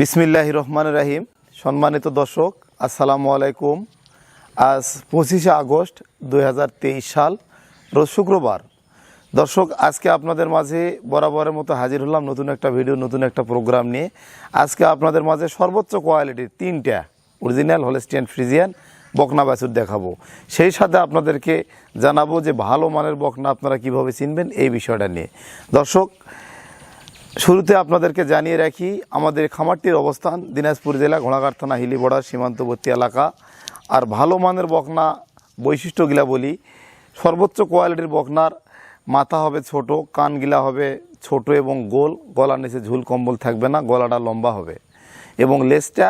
বিসমিল্লাহ রহমান রাহিম। সম্মানিত দর্শক, আসসালামু আলাইকুম। আজ পঁচিশে আগস্ট দু হাজার তেইশ সাল, রোজ শুক্রবার। দর্শক, আজকে আপনাদের মাঝে বরাবরের মতো হাজির হলাম নতুন একটা ভিডিও, নতুন একটা প্রোগ্রাম নিয়ে। আজকে আপনাদের মাঝে সর্বোচ্চ কোয়ালিটির তিনটা অরিজিনাল হলেস্টিয়ান ফ্রিজিয়ান বকনা বাছুর দেখাবো। সেই সাথে আপনাদেরকে জানাব যে ভালো মানের বকনা আপনারা কীভাবে চিনবেন এই বিষয়টা নিয়ে। দর্শক শুরুতে আপনাদেরকে জানিয়ে রাখি, আমাদের খামারটির অবস্থান দিনাজপুর জেলা ঘোড়াঘাট থানা হিলিবড়া সীমান্তবর্তী এলাকা। আর ভালো মানের বকনা বৈশিষ্ট্যগুলা বলি, সর্বোচ্চ কোয়ালিটির বকনার মাথা হবে ছোট কানগিলা হবে ছোট এবং গোল, গলার নিচে ঝুল কম্বল থাকবে না, গলাটা লম্বা হবে। এবং লেজটা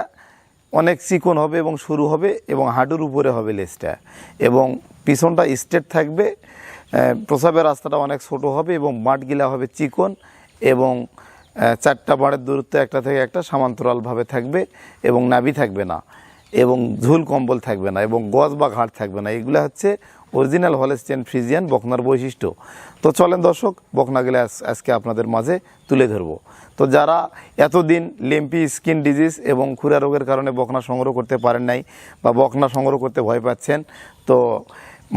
অনেক চিকন হবে এবং সরু হবে এবং হাঁটুর উপরে হবে লেজটা এবং পিছনটা স্ট্রেট থাকবে প্রসাবের রাস্তাটা অনেক ছোট হবে এবং মাঠগিলা হবে চিকন এবং চারটা বাড়ের দূরত্ব একটা থেকে একটা সমান্তরালভাবে থাকবে এবং নাভি থাকবে না এবং ঝুল কম্বল থাকবে না এবং গজ বা ঘাট থাকবে না। এগুলো হচ্ছে অরিজিনাল হলেস্টেন ফ্রিজিয়ান বকনার বৈশিষ্ট্য। তো চলেন দর্শক বকনাগুলো আজ- আজকে আপনাদের মাঝে তুলে ধরবো। তো যারা এতদিন লেম্পি স্কিন ডিজিজ এবং খুরা রোগের কারণে বকনা সংগ্রহ করতে পারেন নাই বা বকনা সংগ্রহ করতে ভয় পাচ্ছেন, তো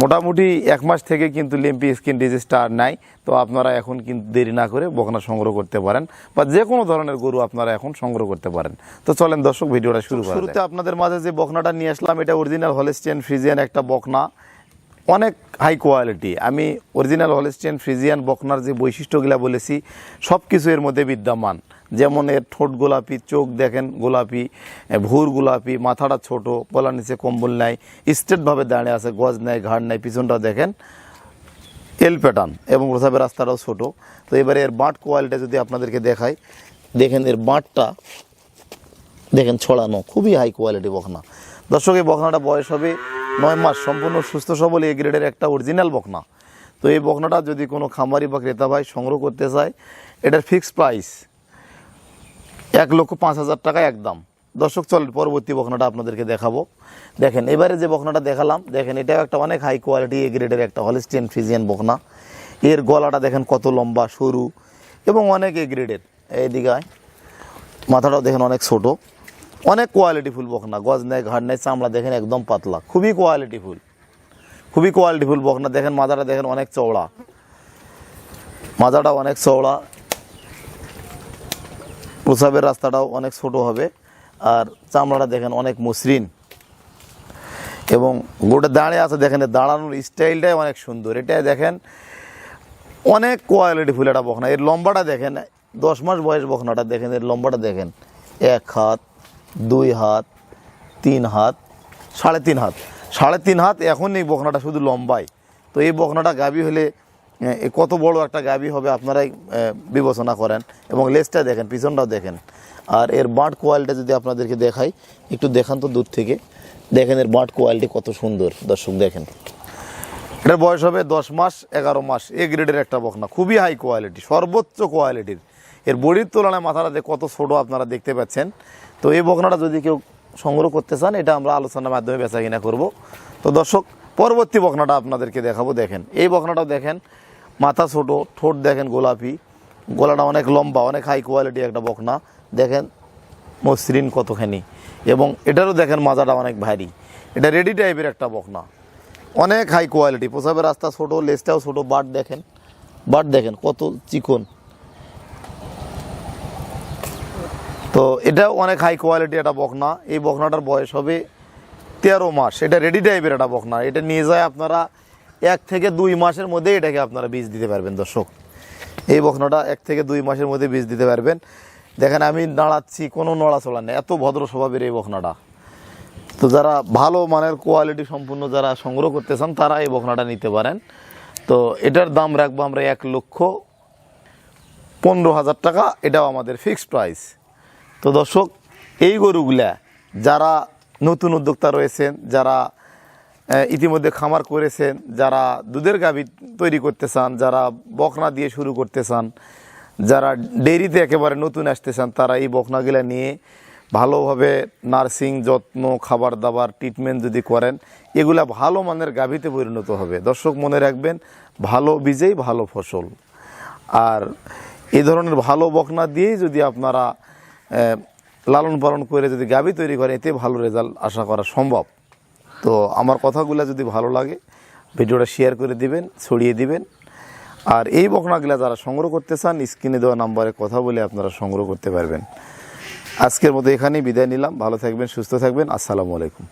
মোটামুটি এক মাস থেকে কিন্তু লিম্পি স্কিন ডিজিজটা আর নাই। তো আপনারা এখন কিন্তু দেরি না করে বকনা সংগ্রহ করতে পারেন বা যে কোনো ধরনের গরু আপনারা এখন সংগ্রহ করতে পারেন। তো চলেন দর্শক, ভিডিওটা শুরু শুরুতে আপনাদের মাঝে যে বকনাটা নিয়ে আসলাম, এটা অরিজিনাল হলেস্টিয়ান ফ্রিজিয়ান একটা বকনা। অনেক হাই কোয়ালিটি আমি অরিজিনাল হলেস্টিয়ান ফ্রিজিয়ান বকনার যে বৈশিষ্ট্যগুলা বলেছি সব কিছু এর মধ্যে বিদ্যমান। যেমন এর ঠোঁট গোলাপি, চোখ দেখেন গোলাপি ভুর গোলাপি, মাথাটা ছোট, গলার নিচে কম্বল নাই স্ট্রেটভাবে দাঁড়িয়ে আছে, গজ নেয় ঘাড় নেয় পিছনটা দেখেন এল প্যাটার্ন এবং প্রসাবের রাস্তাটাও ছোট। তো এবারে এর বাঁট কোয়ালিটি যদি আপনাদেরকে দেখাই, দেখেন এর বাঁটটা দেখেন ছড়ানো, খুবই হাই কোয়ালিটি বখনা। দর্শক, এই বকনাটা বয়স হবে নয় মাস, সম্পূর্ণ সুস্থ সবল এই গ্রেডের একটা অরিজিনাল বকনা তো এই বকনাটা যদি কোনো খামারি বা ক্রেতা ভাই সংগ্রহ করতে চায়, এটার ফিক্সড প্রাইস এক লক্ষ পাঁচ হাজার টাকা একদম দর্শক, চলেন পরবর্তী বকনাটা আপনাদেরকে দেখাবো। দেখেন, এবারে যে বকনাটা দেখালাম, দেখেন, এটাও একটা অনেক হাই কোয়ালিটি এ গ্রেডের একটা হলিস্টিয়ান ফ্রিজিয়ান বখনা। এর গলাটা দেখেন কত লম্বা, সরু এবং অনেক এ গ্রেডের এইদিকে। মাথাটাও দেখেন অনেক ছোট। অনেক কোয়ালিটি ফুল বকনা গজ নেয়, ঘাড় নেয়, চামড়া দেখেন একদম পাতলা। খুবই কোয়ালিটি ফুল। খুবই কোয়ালিটি ফুল বকনা দেখেন, মাথাটা দেখেন অনেক চওড়া। মাথাটা অনেক চওড়া। প্রসাবের রাস্তাটাও অনেক ছোট হবে। আর চামড়াটা দেখেন অনেক মসৃণ। এবং গোটা দাঁড়িয়ে আছে দেখেন দাঁড়ানোর স্টাইলটাই অনেক সুন্দর। এটাই দেখেন, অনেক কোয়ালিটি ফুল একটা বখনা। এর লম্বাটা দেখেন, দশ মাস বয়স বখনাটা দেখেন, এর লম্বাটা দেখেন, এক হাত, দুই হাত, তিন হাত, সাড়ে তিন হাত। সাড়ে তিন হাত এখন এই বখনাটা শুধু লম্বাই তো এই বখনাটা গাবি হলে কত বড় একটা গাবি হবে আপনারাই বিবেচনা করেন এবং লেজটা দেখেন, পিছনটাও দেখেন। আর এর বাঁট কোয়ালিটি যদি আপনাদেরকে দেখাই, একটু দেখান তো দূর থেকে। দেখেন এর বাঁট কোয়ালিটি কত সুন্দর, দর্শক দেখেন। এটার বয়স হবে দশ মাস, এগারো মাস, এ গ্রেডের একটা বকনা, খুবই হাই কোয়ালিটি, সর্বোচ্চ কোয়ালিটির। এর বডির তুলনায় মাথাটাতে কত ছোট আপনারা দেখতে পাচ্ছেন। তো এই বকনাটা যদি কেউ সংগ্রহ করতে চান, এটা আমরা আলোচনার মাধ্যমে বেচা কিনা করব। তো দর্শক, পরবর্তী বকনাটা আপনাদেরকে দেখাবো, দেখেন। এই বকনাটাও দেখেন মাথা ছোট, ঠোঁট দেখেন গোলাপি। গলাটা অনেক লম্বা, অনেক হাই কোয়ালিটি একটা বকনা। দেখেন মসৃণ কতখানি। এবং এটারও দেখেন মাজাটা অনেক ভারী। এটা রেডি টাইপের একটা বকনা। অনেক হাই কোয়ালিটি প্রসাবের রাস্তা ছোট লেজটাও ছোট বাট দেখেন। বাট দেখেন, কত চিকন। তো এটাও অনেক হাই কোয়ালিটি একটা বকনা। এই বকনাটার বয়স হবে তেরো মাস। এটা রেডি টাইপের একটা বকনা। এটা নিয়ে যায় আপনারা এক থেকে দুই মাসের মধ্যে এটাকে আপনারা বীজ দিতে পারবেন, দর্শক। এই বখনাটা এক থেকে দুই মাসের মধ্যে বীজ দিতে পারবেন। দেখেন, আমি নাড়াচ্ছি, কোনো নড়াচড়া নেই, এত ভদ্র স্বভাবের এই বখনাটা তো যারা ভালো মানের কোয়ালিটি সম্পূর্ণ যারা সংগ্রহ করতে চান, তারা এই বখনাটা নিতে পারেন। তো এটার দাম রাখব আমরা এক লক্ষ পনেরো হাজার টাকা, এটাও আমাদের ফিক্সড প্রাইস তো দর্শক, এই গরুগুলা যারা নতুন উদ্যোক্তা রয়েছেন, যারা ইতিমধ্যে খামার করেছেন, যারা দুধের গাভী তৈরি করতে চান, যারা বকনা দিয়ে শুরু করতে চান, যারা ডেইরিতে একেবারে নতুন আসতে চান, তারা এই বকনাগুলো নিয়ে ভালোভাবে নার্সিং, যত্ন, খাবার দাবার, ট্রিটমেন্ট যদি করেন, এগুলা ভালো মানের গাভীতে পরিণত হবে। দর্শক, মনে রাখবেন, ভালো বীজেই ভালো ফসল। আর এই ধরনের ভালো বকনা দিয়েই যদি আপনারা লালন পালন করে যদি গাভী তৈরি করেন, এতে ভালো রেজাল্ট আশা করা সম্ভব। তো আমার কথাগুলো যদি ভালো লাগে, ভিডিওটা শেয়ার করে দিবেন, ছড়িয়ে দিবেন। আর এই বকনাগুলা যারা সংগ্রহ করতে চান, স্ক্রিনে দেওয়া নাম্বারে কথা বলে আপনারা সংগ্রহ করতে পারবেন। আজকের মতো এখানেই বিদায় নিলাম। ভালো থাকবেন, সুস্থ থাকবেন। আসসালামু আলাইকুম।